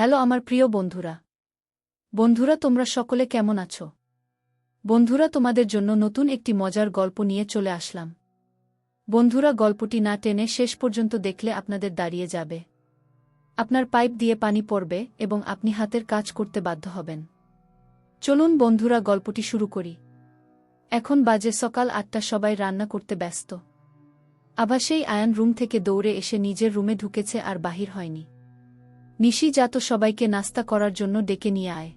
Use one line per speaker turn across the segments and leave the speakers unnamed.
Hello আমার প্রিয় বন্ধুরা। বন্ধুরা, তোমরা সকলে কেমন আছো? বন্ধুরা, তোমাদের জন্য নতুন একটি মজার গল্প নিয়ে চলে আসলাম। বন্ধুরা, গল্পটি না টেনে শেষ পর্যন্ত দেখলে আপনাদের দাঁড়িয়ে যাবে। আপনার পাইপ দিয়ে পানি পড়বে এবং আপনি হাতের কাজ করতে বাধ্য হবেন। চলুন বন্ধুরা, গল্পটি শুরু করি। এখন বাজে সকাল আটটা, সবাই রান্না করতে ব্যস্ত। আবার সেই আয়ান রুম থেকে দৌড়ে এসে নিজের রুমে ঢুকেছে আর বাহির হয়নি। নিশি যা তো সবাইকে নাস্তা করার জন্য ডেকে নিয়ে আয়।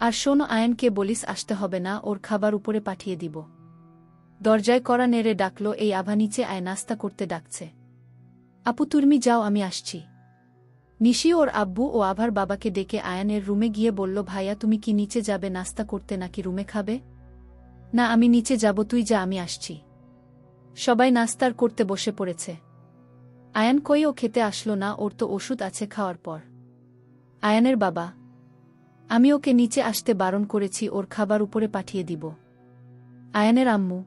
আর শোনো, আয়নকে বলিস, আসতে হবে না, ওর খাবার উপরে পাঠিয়ে দিব। দরজায় করা নেড়ে ডাকল, এই আভা নিচে আয়, নাস্তা করতে ডাকছে। আপু, তুর্মি, যাও, আমি আসছি। নিশি ওর আব্বু ও আভার বাবাকে ডেকে আয়ানের রুমে গিয়ে বলল, ভাইয়া, তুমি কি নিচে যাবে, নাস্তা করতে নাকি রুমে খাবে? না, আমি নিচে যাব, তুই যা, আমি আসছি। সবাই নাস্তার করতে বসে পড়েছে। আয়ান কই ও খেতে আসলো না, ওর তো ওষুধ আছে খাওয়ার পর। আয়ানের বাবা, আমি ওকে নিচে আসতে বারণ করেছি, ওর খাবার উপরে পাঠিয়ে দিব। আয়ানের আম্মু,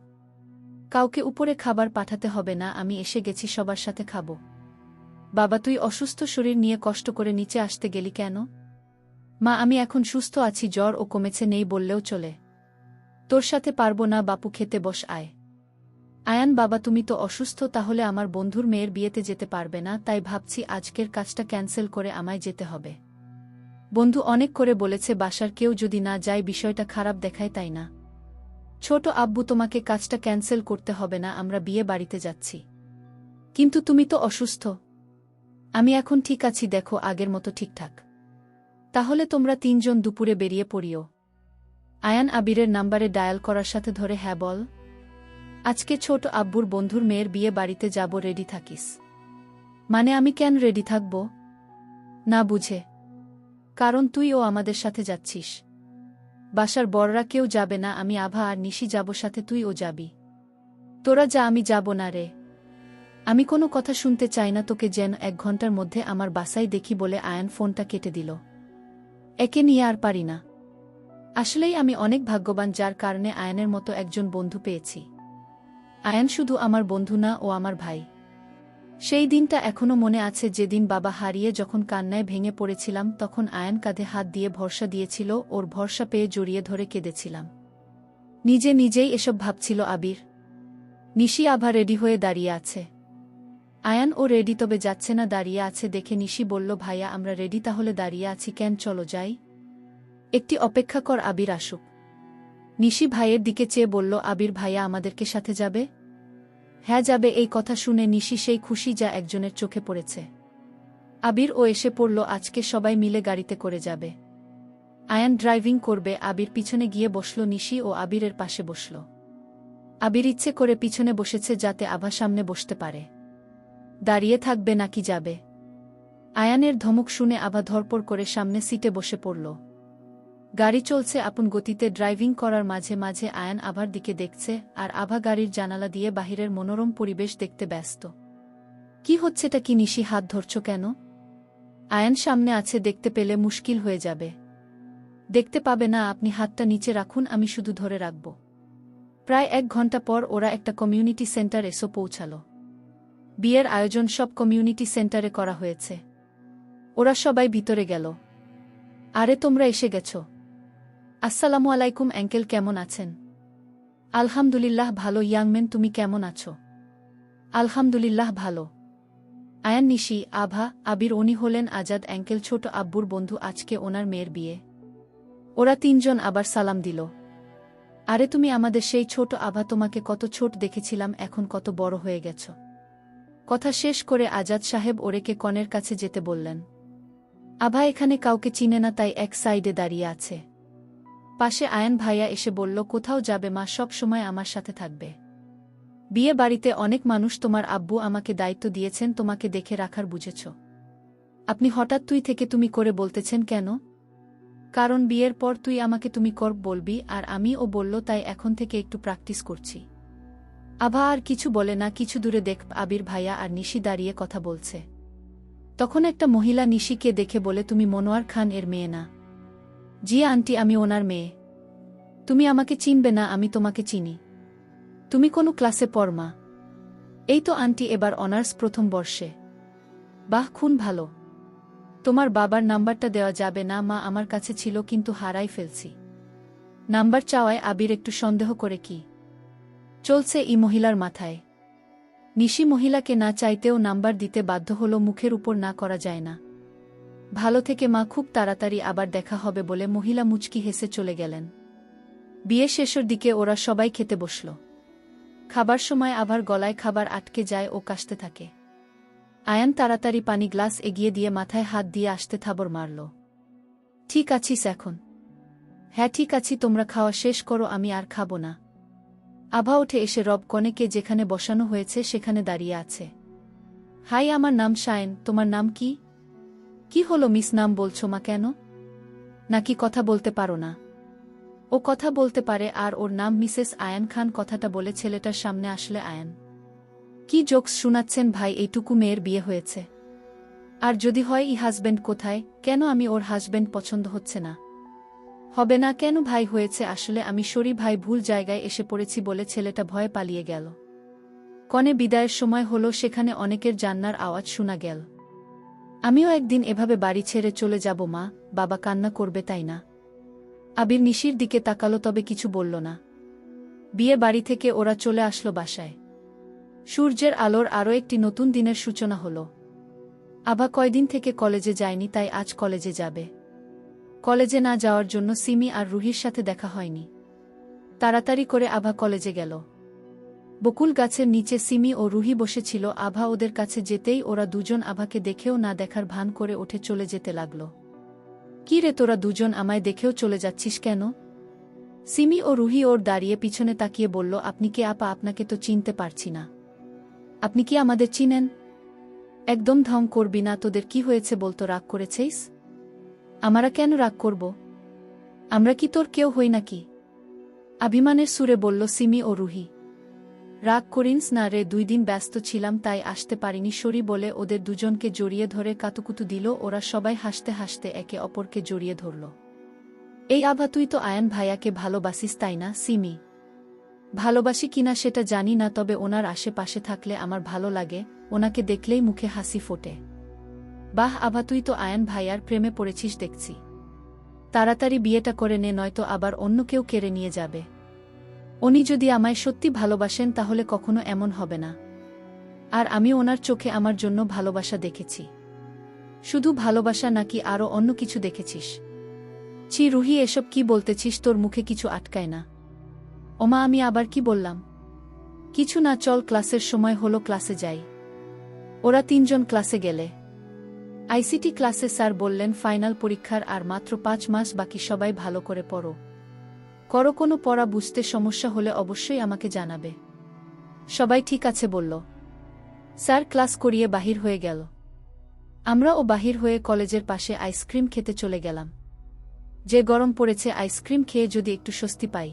কাউকে উপরে খাবার পাঠাতে হবে না, আমি এসে গেছি সবার সাথে খাব। বাবা, তুই অসুস্থ শরীর নিয়ে কষ্ট করে নিচে আসতে গেলি কেন? মা, আমি এখন সুস্থ আছি, জ্বর ও কমেছে, নেই বললেও চলে। তোর সাথে পারব না, বাপু খেতে বস, আয়। আয়ান বাবা, তুমি তো অসুস্থ, তাহলে আমার বন্ধুর মেয়ের বিয়েতে যেতে পারবে না, তাই ভাবছি আজকের কাজটা ক্যান্সেল করে আমায় যেতে হবে। বন্ধু অনেক করে বলেছে, বাসার কেউ যদি না যায় বিষয়টা খারাপ দেখায় তাই না। ছোট আব্বু, তোমাকে কাজটা ক্যান্সেল করতে হবে না, আমরা বিয়ে বাড়িতে যাচ্ছি। কিন্তু তুমি তো অসুস্থ। আমি এখন ঠিক আছি, দেখো, আগের মতো ঠিকঠাক। তাহলে তোমরা তিনজন দুপুরে বেরিয়ে পড়িও। আয়ান আবিরের নাম্বারে ডায়াল করার সাথে ধরে হ্যাঁ বল। আজকে ছোট আব্বুর বন্ধুর মেয়ের বিয়ে বাড়িতে যাব, রেডি থাকিস। মানে আমি কেন রেডি থাকব? না বুঝে। কারণ তুই ও আমাদের সাথে যাচ্ছিস। বাসার বড়রা কেউ যাবে না, আমি আভা আর নিশি যাব, সাথে তুই ও যাবি। তোরা যা, আমি যাব না রে। আমি কোনো কথা শুনতে চাই না, তোকে যেন এক ঘণ্টার মধ্যে আমার বাসায় দেখি বলে আয়ান ফোনটা কেটে দিল। একে নিয়ে আর পারি না। আসলেই আমি অনেক ভাগ্যবান, যার কারণে আয়নের মতো একজন বন্ধু পেয়েছি। আয়ান শুধু আমার বন্ধু না ও আমার ভাই। সেই দিনটা এখনও মনে আছে যেদিন বাবা হারিয়ে যখন কান্নায় ভেঙে পড়েছিলাম, তখন আয়ান কাঁধে হাত দিয়ে ভরসা দিয়েছিল, ওর ভরসা পেয়ে জড়িয়ে ধরে কেঁদেছিলাম। নিজে নিজেই এসব ভাবছিল আবির। নিশি আভা রেডি হয়ে দাঁড়িয়ে আছে। আয়ান, ও রেডি তবে যাচ্ছে না, দাঁড়িয়ে আছে দেখে নিশি বলল, ভাইয়া, আমরা রেডি, তাহলে দাঁড়িয়ে আছি কেন? চলো যাই। একটি অপেক্ষা কর আবির আসুক। নিশি ভাইয়ের দিকে চেয়ে বলল, আবির ভাইয়া আমাদেরকে সাথে যাবে? হ্যাঁ যাবে। এই কথা শুনে নিশি সেই খুশি যা একজনের চোখে পড়েছে। আবির ও এসে পড়ল, আজকে সবাই মিলে গাড়িতে করে যাবে। আয়ান ড্রাইভিং করবে, আবির পিছনে গিয়ে বসল, নিশি ও আবিরের পাশে বসল। আবির ইচ্ছে করে পিছনে বসেছে যাতে আভা সামনে বসতে পারে। দাঁড়িয়ে থাকবে নাকি যাবে? আয়ানের ধমক শুনে আভা ধরপড় করে সামনে সিটে বসে পড়ল। গাড়ি চলছে, আপন গতিতে ড্রাইভিং করার মাঝে মাঝে আয়ান আভার দিকে দেখছে, আর আভা গাড়ির জানালা দিয়ে বাহিরের মনোরম পরিবেশ দেখতে ব্যস্ত। কি হচ্ছেটা কি নিশি হাত ধরছ কেন? আয়ান সামনে আছে, দেখতে পেলে মুশকিল হয়ে যাবে। দেখতে পাবে না, আপনি হাতটা নিচে রাখুন, আমি শুধু ধরে রাখব। প্রায় এক ঘণ্টা পর ওরা একটা কমিউনিটি সেন্টার এসো পৌঁছাল। বিয়ের আয়োজন সব কমিউনিটি সেন্টারে করা হয়েছে। ওরা সবাই ভিতরে গেল। আরে তোমরা এসে গেছো। আসসালামু আলাইকুম অ্যাঙ্কেল কেমন আছেন? আলহামদুলিল্লাহ ভালো। ইয়াংমেন তুমি কেমন আছো? আলহামদুলিল্লাহ ভালো। আয়ান নিশি, আভা, আবির, উনি হলেন আজাদ অ্যাঙ্কেল ছোট আব্বুর বন্ধু, আজকে ওনার মেয়ের বিয়ে। ওরা তিনজন আবার সালাম দিল। আরে, তুমি আমাদের সেই ছোট আভা, তোমাকে কত ছোট দেখেছিলাম, এখন কত বড় হয়ে গেছ। কথা শেষ করে আজাদ সাহেব ওরেকে কনের কাছে যেতে বললেন। আভা এখানে কাউকে চিনে না, তাই এক সাইডে দাঁড়িয়ে আছে। পাশে আয়ন ভাইয়া এসে বলল, কোথাও যাবে মা, সব সময় আমার সাথে থাকবে। বিয়ে বাড়িতে অনেক মানুষ তোমার আব্বু আমাকে দায়িত্ব দিয়েছেন, তোমাকে দেখে রাখার বুঝেছ। আপনি হঠাৎ তুই থেকে তুমি করে বলতেছেন কেন? কারণ বিয়ের পর তুই আমাকে তুমি কর বলবি, আর আমি ও বলল, তাই এখন থেকে একটু প্র্যাকটিস করছি। আভা আর কিছু বলে না, কিছু দূরে দেখ, আবির ভাইয়া আর নিশি দাঁড়িয়ে কথা বলছে। তখন একটা মহিলা নিশিকে দেখে বলে, তুমি মনোয়ার খান এর মেয়ে না। জি আন্টি, আমি ওনার মেয়ে। তুমি আমাকে চিনবে না, আমি তোমাকে চিনি। তুমি কোনো ক্লাসে পড়মা এই তো আন্টি, এবার অনার্স প্রথম বর্ষে। বাহ, খুন ভালো। তোমার বাবার নাম্বারটা দেওয়া যাবে না মা, আমার কাছে ছিল কিন্তু হারাই ফেলছি। নাম্বার চাওয়ায় আবির একটু সন্দেহ করে কি? চলছে এই মহিলার মাথায়। নিশি মহিলাকে না চাইতেও নাম্বার দিতে বাধ্য হল, মুখের উপর না করা যায় না। ভালো থেকে মা খুব তাড়াতাড়ি আবার দেখা হবে বলে মহিলা মুচকি হেসে চলে গেলেন। বিয়ে শেষের দিকে ওরা সবাই খেতে বসল। খাবার সময় আবার গলায় খাবার আটকে যায় ও কাশতে থাকে। আয়ান তাড়াতাড়ি পানি গ্লাস এগিয়ে দিয়ে মাথায় হাত দিয়ে আসতে থাবর মারল। ঠিক আছিস এখন। হ্যাঁ ঠিক আছি, তোমরা খাওয়া শেষ করো, আমি আর খাব না। আভা উঠে এসে রব কনেকে যেখানে বসানো হয়েছে সেখানে দাঁড়িয়ে আছে। হাই, আমার নাম শায়েন তোমার নাম কি? কি হলো মিস নাম বলছো মা কেন? নাকি কথা বলতে পারো না? ও কথা বলতে পারে আর ওর নাম মিসেস আয়ান খান কথাটা বলে ছেলেটার সামনে আসলে আয়ান। কি জোকস শোনাচ্ছেন ভাই, এইটুকু মেয়ের বিয়ে হয়েছে। আর যদি হয়, ই হাজব্যান্ড কোথায়? কেন আমি ওর হাজব্যান্ড পছন্দ হচ্ছে না? হবে না কেন ভাই হয়েছে? আসলে আমি সরি ভাই, ভুল জায়গায় এসে পড়েছি বলে ছেলেটা ভয়ে পালিয়ে গেল। কনে বিদায়ের সময় হলো, সেখানে অনেকের জান্নার আওয়াজ শোনা গেল। আমিও একদিন এভাবে বাড়ি ছেড়ে চলে যাব, মা। বাবা কান্না করবে তাই না? আবির নিশির দিকে তাকালো, তবে কিছু বলল না। বিয়ে বাড়ি থেকে ওরা চলে আসলো বাসায়। সূর্যের আলোর আরও একটি নতুন দিনের সূচনা হল। আভা কয়দিন থেকে কলেজে যায়নি, তাই আজ কলেজে যাবে। কলেজে না যাওয়ার জন্য সিমি আর রুহির সাথে দেখা হয়নি। তাড়াতাড়ি করে আভা কলেজে গেল। বকুল গাছের নিচে সিমি ও রুহি বসেছিল। আভা ওদের কাছে যেতেই ওরা দুজন আভাকে দেখেও না দেখার ভান করে ওঠে চলে যেতে লাগল। কি রে তোরা দুজন আমায় দেখেও চলে যাচ্ছিস কেন? সিমি ও রুহি ওর দাঁড়িয়ে পিছনে তাকিয়ে বলল, আপনি কি আপা আপনাকে তো চিনতে পারছি না। আপনি কি আমাদের চিনেন? একদম ঢং করবি না, তোদের কি হয়েছে বলতো রাগ করেছিস? আমরা কেন রাগ করব? আমরা কি তোর কেউ হই নাকি? অভিমানের সুরে বলল সিমি ও রুহি। রাগ করিনস, না রে, দুই দিন ব্যস্ত ছিলাম, তাই আসতে পারিনি, সরি বলে ওদের দুজনকে জড়িয়ে ধরে কাতুকুতু দিল। ওরা সবাই হাসতে হাসতে একে অপরকে জড়িয়ে ধরল। এই আভা, তুই তো আয়ান ভাইয়াকে ভালোবাসিস, তাই না? সিমি, ভালোবাসি কিনা সেটা জানি না, তবে ওনার আশেপাশে থাকলে আমার ভালো লাগে, ওনাকে দেখলেই মুখে হাসি ফোটে। বাহ, আভা, তুই তো আয়ান ভাইয়ার প্রেমে পড়েছিস, দেখছি। তাড়াতাড়ি বিয়েটা করে নে, নয়তো আবার অন্য কেউ কেড়ে নিয়ে যাবে। উনি যদি আমায় সত্যি ভালোবাসেন তাহলে কখনো এমন হবে না। আর আমি ওনার চোখে আমার জন্য ভালোবাসা দেখেছি। শুধু ভালোবাসা নাকি আরও অন্য কিছু দেখেছিস। ছি রুহি, এসব কি বলতেছিস? তোর মুখে কিছু আটকায় না। ওমা, আমি আবার কি বললাম? কিছু না, চল ক্লাসের সময় হলো ক্লাসে যাই। ওরা তিনজন ক্লাসে গেলে। আইসিটি ক্লাসে স্যার বললেন, ফাইনাল পরীক্ষার আর মাত্র পাঁচ মাস, বাকি সবাই ভালো করে পড়ো। করো কোনো পড়া বুঝতে সমস্যা হলে অবশ্যই আমাকে জানাবে। সবাই ঠিক আছে বলল। স্যার, ক্লাস করিয়ে বাহির হয়ে গেল। আমরা ও বাহির হয়ে কলেজের পাশে আইসক্রিম খেতে চলে গেলাম। যে গরম পড়েছে, আইসক্রিম খেয়ে যদি একটু স্বস্তি পাই।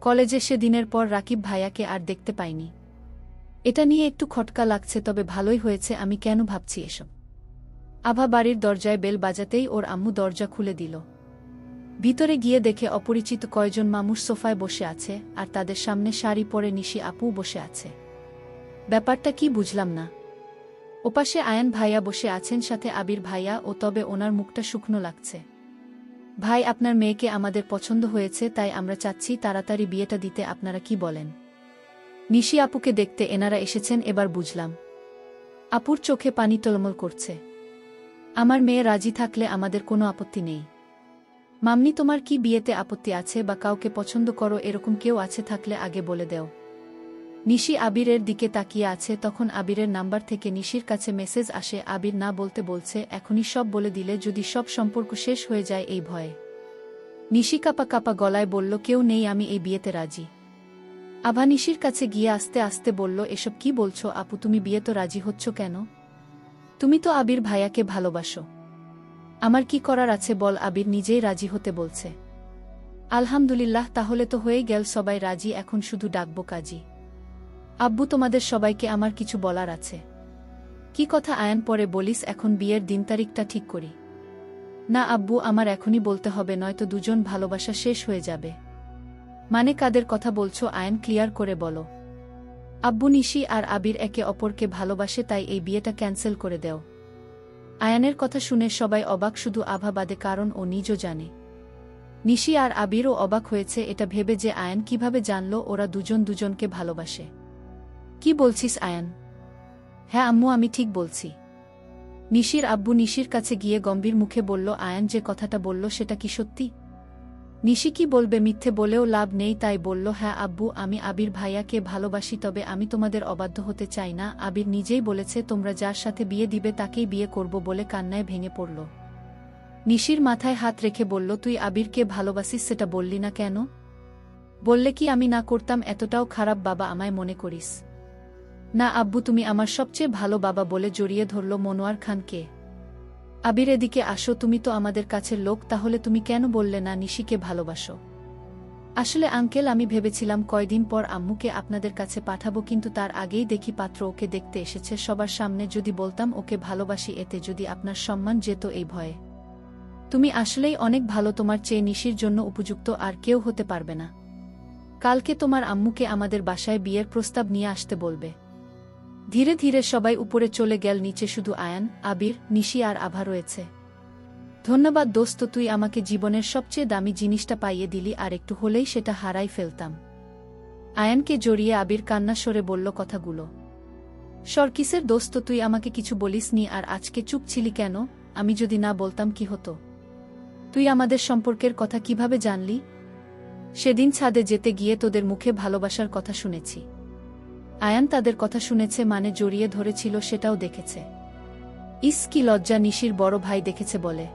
কলেজে সে দিনের পর রাকিব ভাইয়াকে আর দেখতে পাইনি। এটা নিয়ে একটু খটকা লাগছে, তবে ভালোই হয়েছে, আমি কেন ভাবছি এসব? আভা বাড়ির দরজায় বেল বাজাতেই ওর আম্মু দরজা খুলে দিল। ভিতরে গিয়ে দেখে অপরিচিত কয়জন মামুর সোফায় বসে আছে আর তাদের সামনে শাড়ি পরে নিশি আপু বসে আছে। ব্যাপারটা কি বুঝলাম না। ওপাশে আয়ান ভাইয়া বসে আছেন, সাথে আবির ভাইয়া ও তবে ওনার মুখটা শুকনো লাগছে। ভাই, আপনার মেয়েকে আমাদের পছন্দ হয়েছে, তাই আমরা চাচ্ছি তাড়াতাড়ি বিয়েটা দিতে, আপনারা কি বলেন? নিশি আপুকে দেখতে এনারা এসেছেন, এবার বুঝলাম। আপুর চোখে পানি টলমল করছে। আমার মেয়ে রাজি থাকলে আমাদের কোনো আপত্তি নেই। মামনি তোমার কি বিয়েতে আপত্তি আছে বা কাউকে পছন্দ করো এরকম কেউ আছে থাকলে আগে বলে দেও। নিশি আবিরের দিকে তাকিয়ে আছে, তখন আবিরের নাম্বার থেকে নিশির কাছে মেসেজ আসে, আবির না বলতে বলছে, এখনই সব বলে দিলে যদি সব সম্পর্ক শেষ হয়ে যায় এই ভয়ে। নিশি কাপা কাপা গলায় বলল, কেউ নেই, আমি এই বিয়েতে রাজি। আভা নিশির কাছে গিয়ে আস্তে আস্তে বলল, এসব কি বলছো? আপু, তুমি বিয়ে তো রাজি হচ্ছ কেন? তুমি তো আবির ভাইয়াকে ভালোবাসো। আমার কি করার আছে বল আবির নিজেই রাজি হতে বলছে। আলহামদুলিল্লাহ, তাহলে তো হয়ে গেল সবাই রাজি, এখন শুধু ডাকবো কাজী। আব্বু, তোমাদের সবাইকে আমার কিছু বলার আছে। কি কথা আয়ান পরে বলিস, এখন বিয়ের দিন তারিখটা ঠিক করি। না আব্বু, আমার এখনই বলতে হবে, নয়তো দুজন ভালোবাসা শেষ হয়ে যাবে। মানে কাদের কথা বলছো আয়ন, ক্লিয়ার করে বলো। আব্বু, নিশি আর আবির একে অপরকে ভালোবাসে, তাই এই বিয়েটা ক্যান্সেল করে দেও। আয়ানের কথা শুনে সবাই অবাক, শুধু আভা বাদে কারণ ও নিজও জানে। নিশি আর আবিরও অবাক হয়েছে এটা ভেবে যে আয়ান কীভাবে জানল ওরা দুজন দুজনকে ভালোবাসে। কি বলছিস আয়ান? হ্যাঁ আম্মু, আমি ঠিক বলছি। নিশির আব্বু নিশির কাছে গিয়ে গম্ভীর মুখে বলল, আয়ান যে কথাটা বলল সেটা কি সত্যি? নিশি কি বলবে, মিথ্যে বলেও লাভ নেই, তাই বলল হ্যাঁ আব্বু, আমি আবির ভাইয়াকে ভালোবাসি, তবে আমি তোমাদের অবাধ্য হতে চাই না। আবির নিজেই বলেছে, তোমরা যার সাথে বিয়ে দিবে তাকেই বিয়ে করব বলে কান্নায় ভেঙে পড়ল। নিশির মাথায় হাত রেখে বলল, তুই আবিরকে ভালোবাসিস, সেটা বললি না কেন? বললে কি আমি না করতাম, এতটাও খারাপ বাবা আমায় মনে করিস। না আব্বু, তুমি আমার সবচেয়ে ভালো বাবা বলে জড়িয়ে ধরল মনোয়ার খানকে। আবির এদিকে আসো, তুমি তো আমাদের কাছের লোক, তাহলে তুমি কেন বললে না নিশিকে ভালোবাসো? আসলে আঙ্কেল, আমি ভেবেছিলাম কয়দিন পর আম্মুকে আপনাদের কাছে পাঠাবো, কিন্তু তার আগেই দেখি পাত্র ওকে দেখতে এসেছে, সবার সামনে যদি বলতাম ওকে ভালোবাসি, এতে যদি আপনার সম্মান যেত এই ভয়ে। তুমি আসলেই অনেক ভালো, তোমার চেয়ে নিশির জন্য উপযুক্ত, আর কেউ হতে পারবে না। কালকে তোমার আম্মুকে আমাদের বাসায় বিয়ের প্রস্তাব নিয়ে আসতে বলবে। ধীরে ধীরে সবাই উপরে চলে গেল, নিচে শুধু আয়ান, আবির, নিশি আর আভা রয়েছে। ধন্যবাদ দোস্ত, তুই আমাকে জীবনের সবচেয়ে দামি জিনিসটা পাইয়ে দিলি, আর একটু হলেই সেটা হারাই ফেলতাম। আয়ানকে জড়িয়ে আবির কান্না সরে বলল কথাগুলো। সরকিসের দোস্ত, তুই আমাকে কিছু বলিসনি আর আজকে চুপ ছিলি কেন? আমি যদি না বলতাম কি হতো? তুই আমাদের সম্পর্কের কথা কীভাবে জানলি? সেদিন ছাদে যেতে গিয়ে তোদের মুখে ভালোবাসার কথা শুনেছি। আয়ান তাদের কথা শুনেছে মানে জড়িয়ে ধরেছিল, সেটাও দেখেছে। ইস, কি লজ্জা নিশির বড় ভাই দেখেছে বলে।